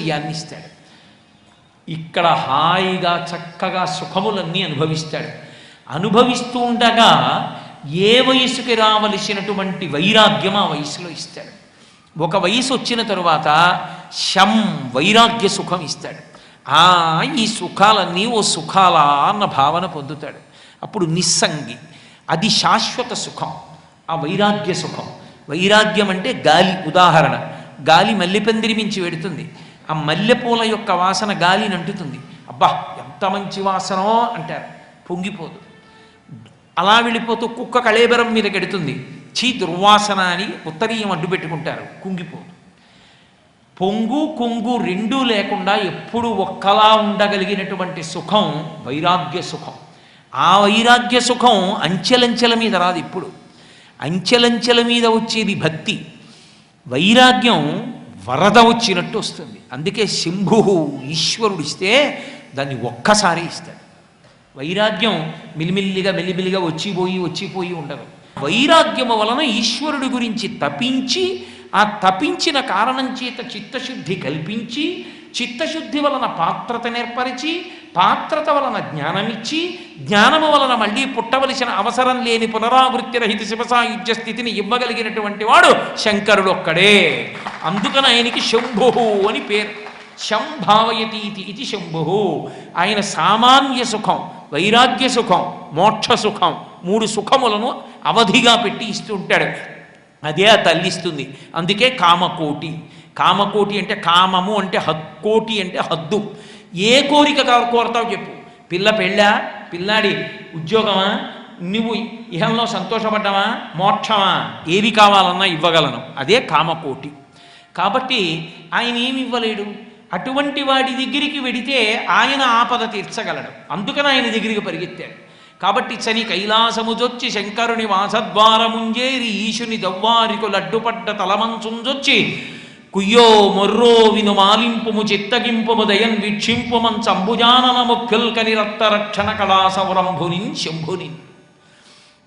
ఐశ్వర్యాన్ని ఇస్తాడు ఇక్కడ హాయిగా చక్కగా సుఖములన్నీ అనుభవిస్తాడు. అనుభవిస్తూ ఉండగా ఏ వయసుకి రావలసినటువంటి వైరాగ్యం ఆ వయసులో ఇస్తాడు. ఒక వయసు వచ్చిన తరువాత శం వైరాగ్య సుఖం ఇస్తాడు. ఆ ఈ సుఖాలన్నీ ఓ సుఖాలా అన్న భావన పొందుతాడు. అప్పుడు నిస్సంగి అది శాశ్వత సుఖం ఆ వైరాగ్య సుఖం. వైరాగ్యం అంటే గాలి ఉదాహరణ. గాలి మల్లెపందిరి మించి వెడుతుంది. ఆ మల్లెపూల యొక్క వాసన గాలిని అంటుతుంది అబ్బా ఎంత మంచి వాసనో అంటారు. పొంగిపోదు. అలా వెళ్ళిపోతూ కుక్క కళేబరం మీద గెడుతుంది చీ దుర్వాసన అని ఉత్తరీయం అడ్డు పెట్టుకుంటారు. కుంగిపోదు. పొంగు కొంగు రెండూ లేకుండా ఎప్పుడు ఒక్కలా ఉండగలిగినటువంటి సుఖం వైరాగ్య సుఖం. ఆ వైరాగ్య సుఖం అంచెలంచెల మీద రాదు ఇప్పుడు అంచెలంచెల మీద వచ్చేది భక్తి. వైరాగ్యం వరద వచ్చినట్టు వస్తుంది. అందుకే శంభు ఈశ్వరుడిస్తే దాన్ని ఒక్కసారి ఇస్తాడు. వైరాగ్యం మిలిమిల్లిగా మెల్లిమిల్లిగా వచ్చిపోయి వచ్చిపోయి ఉండదు. వైరాగ్యము వలన ఈశ్వరుడి గురించి తపించి ఆ తపించిన కారణం చేత చిత్తశుద్ధి కల్పించి చిత్తశుద్ధి వలన పాత్రత నేర్పరిచి పాత్రత వలన జ్ఞానమిచ్చి జ్ఞానము వలన మళ్ళీ పుట్టవలసిన అవసరం లేని పునరావృత్తి రహిత శివసాయుధ్య స్థితిని ఇవ్వగలిగినటువంటి వాడు శంకరుడు ఒక్కడే. అందుకని ఆయనకి శంభు అని పేరు. శంభావయతి ఇది శంభు. ఆయన సామాన్య సుఖం వైరాగ్య సుఖం మోక్ష సుఖం మూడు సుఖములను అవధిగా పెట్టి ఇస్తుంటాడు అదే ఆ తల్లిస్తుంది. అందుకే కామకోటి. కామకోటి అంటే కామము అంటే హక్కోటి అంటే హద్దు. ఏ కోరిక కోరతావు చెప్పు. పిల్ల పెళ్ళా? పిల్లాడి ఉద్యోగమా? నువ్వు ఇహంలో సంతోషపడ్డావా మోక్షమా? ఏవి కావాలన్నా ఇవ్వగలను. అదే కామకోటి. కాబట్టి ఆయన ఏమి ఇవ్వలేడు? అటువంటి వాడి దగ్గరికి వెడితే ఆయన ఆపద తీర్చగలడు. అందుకని ఆయన దగ్గరికి పరిగెత్తాడు. కాబట్టి చని కైలాసముజొచ్చి శంకరుని వాసద్వారముంజేరి ఈశుని దవ్వారికు లడ్డుపడ్డ తలమంచుంజొచ్చి కుయ్యో మొర్రో విను మాలింపుము చిత్తగింపుము దయన్ వీక్షింపుమం చంబుజానన ముఖ్యుల్కని రక్తరక్షణ రక్షణ కళాసవరంభునిన్ శంభుని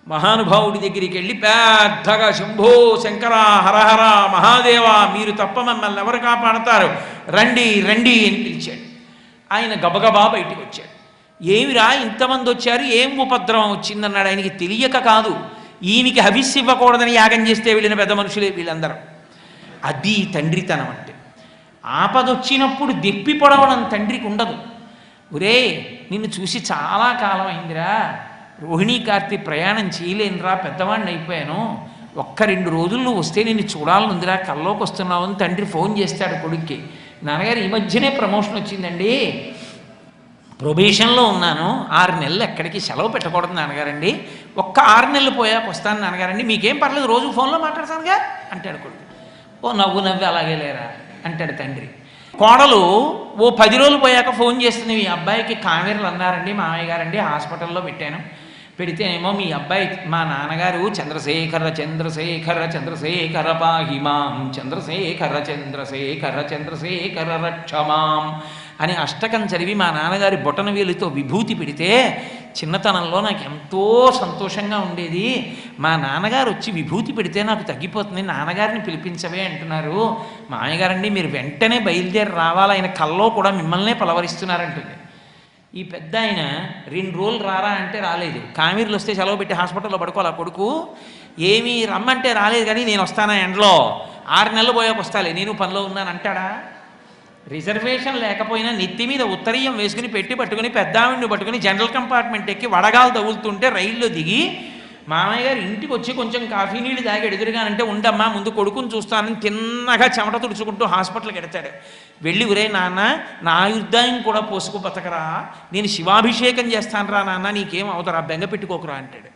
మహానుభావుడి దగ్గరికి వెళ్ళి పెద్దగా శంభో శంకర హరహర మహాదేవ మీరు తప్ప మమ్మల్ని ఎవరు కాపాడతారు రండి రండి అని పిలిచాడు ఆయన గబగబా బయటికి వచ్చాడు ఏమిరా ఇంతమంది వచ్చారు ఏం ఉపద్రవం వచ్చిందన్నాడు ఆయనకి తెలియక కాదు ఈయనకి హవిస్సు ఇవ్వకూడదని యాగం చేస్తే వెళ్ళిన పెద్ద మనుషులే వీళ్ళందరూ అది తండ్రితనం అంటే. ఆపదొచ్చినప్పుడు దెప్పి పొడవడం తండ్రికి ఉండదు ఒరే నిన్ను చూసి చాలా కాలం అయిందిరా రోహిణీ కార్తీ ప్రయాణం చేయలేనురా పెద్దవాడిని అయిపోయాను ఒక్క రెండు రోజులు నువ్వు వస్తే నిన్ను చూడాలనుందిరా కల్లోకి వస్తున్నావు అని తండ్రి ఫోన్ చేస్తాడు కొడుక్కి. నాన్నగారు ఈ మధ్యనే ప్రమోషన్ వచ్చిందండి. ప్రొబేషన్లో ఉన్నాను. ఆరు నెలలు ఎక్కడికి సెలవు పెట్టకూడదు నాన్నగారండి. ఒక్క ఆరు నెలలు పోయాక వస్తాను నాన్నగారండి. మీకేం పర్లేదు రోజు ఫోన్లో మాట్లాడతానుగా అంటాడు కొడుకు. ఓ నవ్వు నవ్వి అలాగే లేరా? అంటాడు తండ్రి. కోడలు ఓ పది రోజులు పోయాక ఫోన్ చేస్తుంది మీ అబ్బాయికి కావేరులు అన్నారండి మామయ్య గారండి హాస్పిటల్లో పెట్టాను. పెడితేనేమో మీ అబ్బాయి మా నాన్నగారు చంద్రశేఖర చంద్రశేఖర చంద్రశేఖర పాహిమాం చంద్రశేఖర చంద్రశేఖర చంద్రశేఖర రక్షమాం అని అష్టకం చదివి మా నాన్నగారి బొటన వేలుతో విభూతి పెడితే చిన్నతనంలో నాకు ఎంతో సంతోషంగా ఉండేది. మా నాన్నగారు వచ్చి విభూతి పెడితే నాకు తగ్గిపోతుంది. నాన్నగారిని పిలిపించవే అంటున్నారు. మామయ్యగారండి మీరు వెంటనే బయలుదేరి రావాలి. ఆయన కల్లో కూడా మిమ్మల్నే పలవరిస్తున్నారంటుంది. ఈ పెద్ద ఆయన రెండు రోజులు రారా అంటే రాలేదు. కామీరులు వస్తే సెలవు పెట్టి హాస్పిటల్లో పడుకోవాలి కొడుకు? ఏమీ రమ్మంటే రాలేదు కానీ నేను వస్తానా ఎండలో? ఆరు నెలలు పోయాక వస్తాలే. నేను పనిలో ఉన్నాను అంటాడా? రిజర్వేషన్ లేకపోయినా నెత్తి మీద ఉత్తరీయం వేసుకుని పెట్టి పట్టుకుని పెద్దావిడిని పట్టుకుని జనరల్ కంపార్ట్మెంట్ ఎక్కి వడగాలు తగులుతుంటే రైల్లో దిగి మామయ్య గారు ఇంటికి వచ్చి కొంచెం కాఫీ నీళ్ళు తాగి ఎదురుగానంటే ఉండమ్మా ముందు కొడుకుని చూస్తానని తిన్నగా చెమట తుడుచుకుంటూ హాస్పిటల్కి ఎడతాడు. వెళ్ళి ఉరే నాన్న నా ఆయుర్దాయం కూడా పోసుకు బతకరా. నేను శివాభిషేకం చేస్తానురా నాన్న నీకేం అవుతారా బెంగ పెట్టుకోకురా అంటాడు.